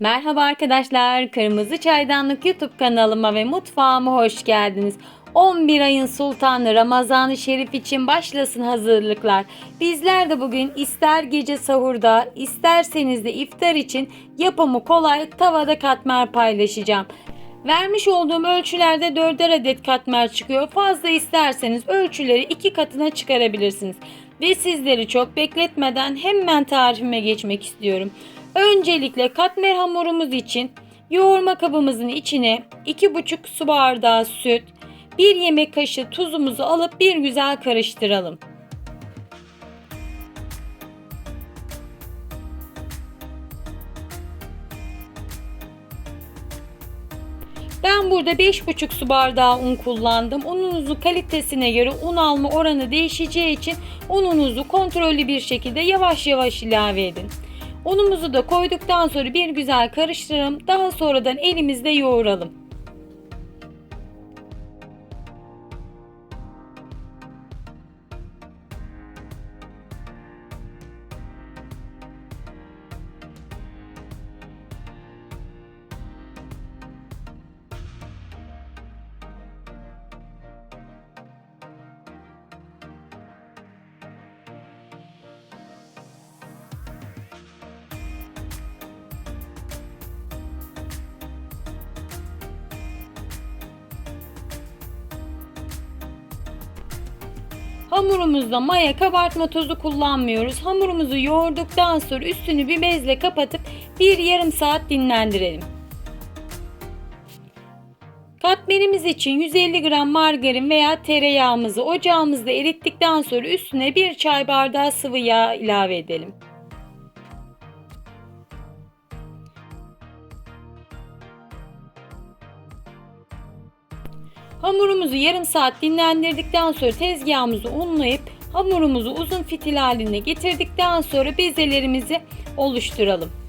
Merhaba arkadaşlar, Kırmızı Çaydanlık YouTube kanalıma ve mutfağıma hoş geldiniz. 11 ayın sultanı Ramazan-ı Şerif için başlasın hazırlıklar. Bizler de bugün ister gece sahurda, isterseniz de iftar için yapımı kolay tavada katmer paylaşacağım. Vermiş olduğum ölçülerde 4'er adet katmer çıkıyor. Fazla isterseniz ölçüleri iki katına çıkarabilirsiniz. Ve sizleri çok bekletmeden hemen tarifime geçmek istiyorum. Öncelikle katmer hamurumuz için yoğurma kabımızın içine 2,5 su bardağı süt, 1 yemek kaşığı tuzumuzu alıp bir güzel karıştıralım. Ben burada 5,5 su bardağı un kullandım. Ununuzun kalitesine göre un alma oranı değişeceği için ununuzu kontrollü bir şekilde yavaş yavaş ilave edin. Unumuzu da koyduktan sonra bir güzel karıştıralım. Daha sonradan elimizde yoğuralım. Hamurumuzda maya kabartma tozu kullanmıyoruz. Hamurumuzu yoğurduktan sonra üstünü bir bezle kapatıp bir yarım saat dinlendirelim. Katmerimiz için 150 gram margarin veya tereyağımızı ocağımızda erittikten sonra üstüne bir çay bardağı sıvı yağ ilave edelim. Hamurumuzu yarım saat dinlendirdikten sonra tezgahımızı unlayıp hamurumuzu uzun fitil haline getirdikten sonra bezelerimizi oluşturalım.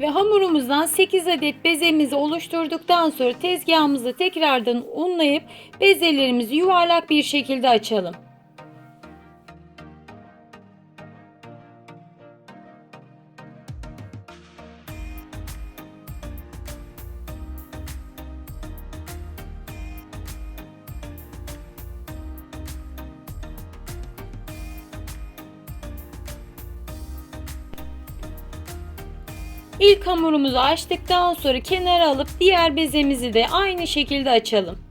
Ve hamurumuzdan 8 adet bezemizi oluşturduktan sonra tezgahımızı tekrardan unlayıp bezelerimizi yuvarlak bir şekilde açalım. İlk hamurumuzu açtıktan sonra kenara alıp diğer bezemizi de aynı şekilde açalım.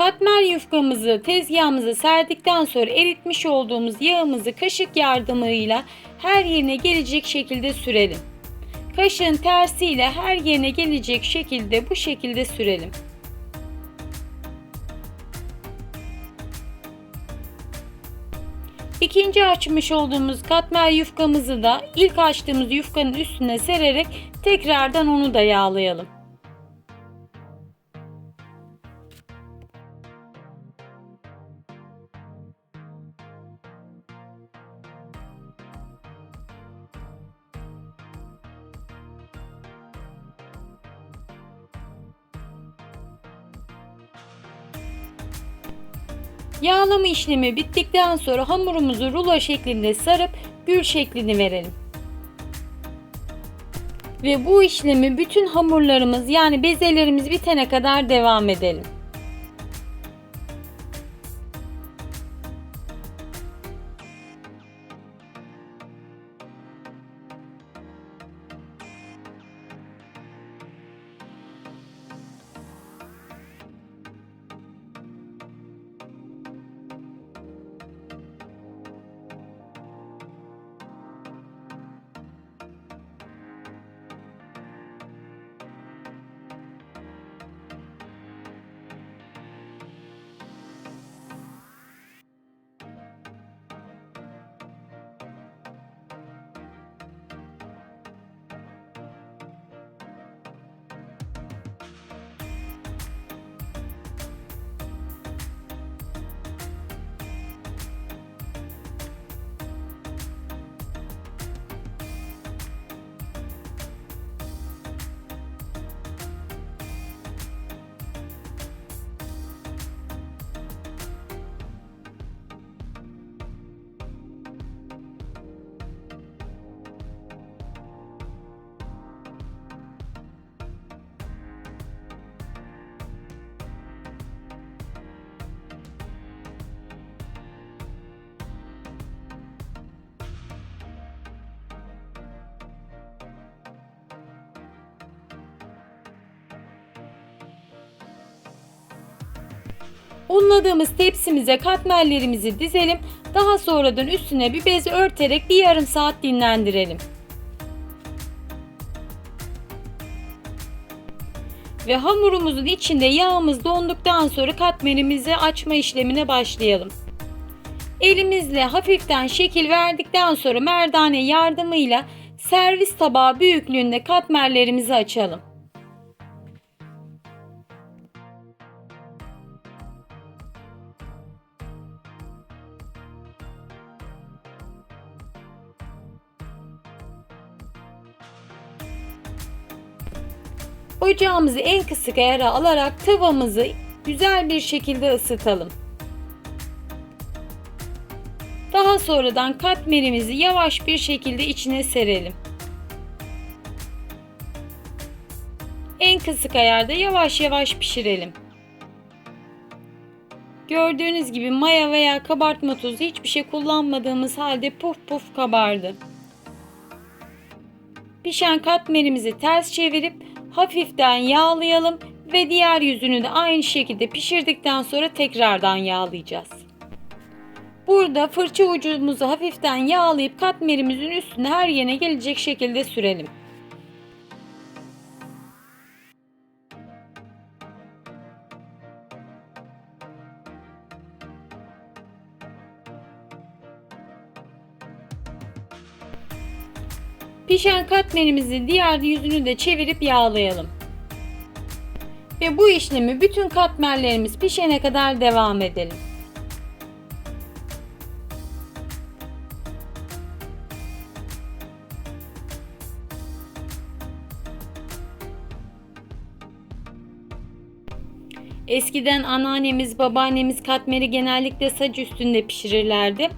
Katmer yufkamızı tezgahımıza serdikten sonra eritmiş olduğumuz yağımızı kaşık yardımıyla her yerine gelecek şekilde sürelim. Kaşığın tersiyle her yerine gelecek şekilde bu şekilde sürelim. İkinci açmış olduğumuz katmer yufkamızı da ilk açtığımız yufkanın üstüne sererek tekrardan onu da yağlayalım. Yağlama işlemi bittikten sonra hamurumuzu rulo şeklinde sarıp gül şeklini verelim. Ve bu işlemi bütün hamurlarımız yani bezelerimiz bitene kadar devam edelim. Unladığımız tepsimize katmerlerimizi dizelim. Daha sonradan üstüne bir bez örterek bir yarım saat dinlendirelim. Ve hamurumuzun içinde yağımız donduktan sonra katmerimizi açma işlemine başlayalım. Elimizle hafiften şekil verdikten sonra merdane yardımıyla servis tabağı büyüklüğünde katmerlerimizi açalım. Ocağımızı en kısık ayara alarak tavamızı güzel bir şekilde ısıtalım. Daha sonradan katmerimizi yavaş bir şekilde içine serelim. En kısık ayarda yavaş yavaş pişirelim. Gördüğünüz gibi maya veya kabartma tozu hiçbir şey kullanmadığımız halde puf puf kabardı. Pişen katmerimizi ters çevirip hafiften yağlayalım ve diğer yüzünü de aynı şekilde pişirdikten sonra tekrardan yağlayacağız. Burada fırça ucumuzu hafiften yağlayıp katmerimizin üstüne her yerine gelecek şekilde sürelim. Pişen katmerimizin diğer yüzünü de çevirip yağlayalım. Ve bu işlemi bütün katmerlerimiz pişene kadar devam edelim. Eskiden anneannemiz, babaannemiz katmeri genellikle saç üstünde pişirirlerdi.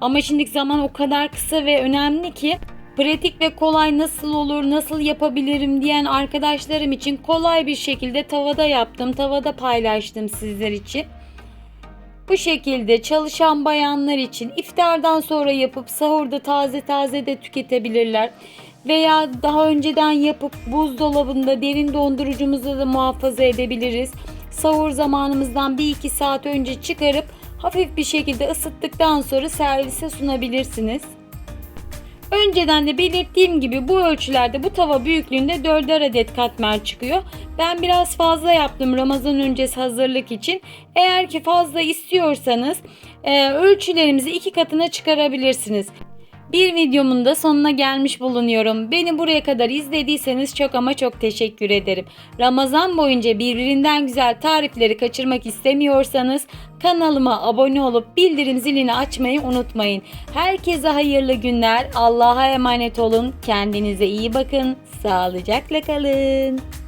Ama şimdiki zaman o kadar kısa ve önemli ki pratik ve kolay nasıl olur, nasıl yapabilirim diyen arkadaşlarım için kolay bir şekilde tavada yaptım, tavada paylaştım sizler için. Bu şekilde çalışan bayanlar için iftardan sonra yapıp sahurda taze taze de tüketebilirler. Veya daha önceden yapıp buzdolabında derin dondurucumuzda da muhafaza edebiliriz. Sahur zamanımızdan 1-2 saat önce çıkarıp hafif bir şekilde ısıttıktan sonra servise sunabilirsiniz. Önceden de belirttiğim gibi bu ölçülerde bu tava büyüklüğünde 4'er adet katmer çıkıyor. Ben biraz fazla yaptım Ramazan öncesi hazırlık için. Eğer ki fazla istiyorsanız e, ölçülerimizi iki katına çıkarabilirsiniz. Bir videomun da sonuna gelmiş bulunuyorum. Beni buraya kadar izlediyseniz çok ama çok teşekkür ederim. Ramazan boyunca birbirinden güzel tarifleri kaçırmak istemiyorsanız kanalıma abone olup bildirim zilini açmayı unutmayın. Herkese hayırlı günler. Allah'a emanet olun. Kendinize iyi bakın. Sağlıcakla kalın.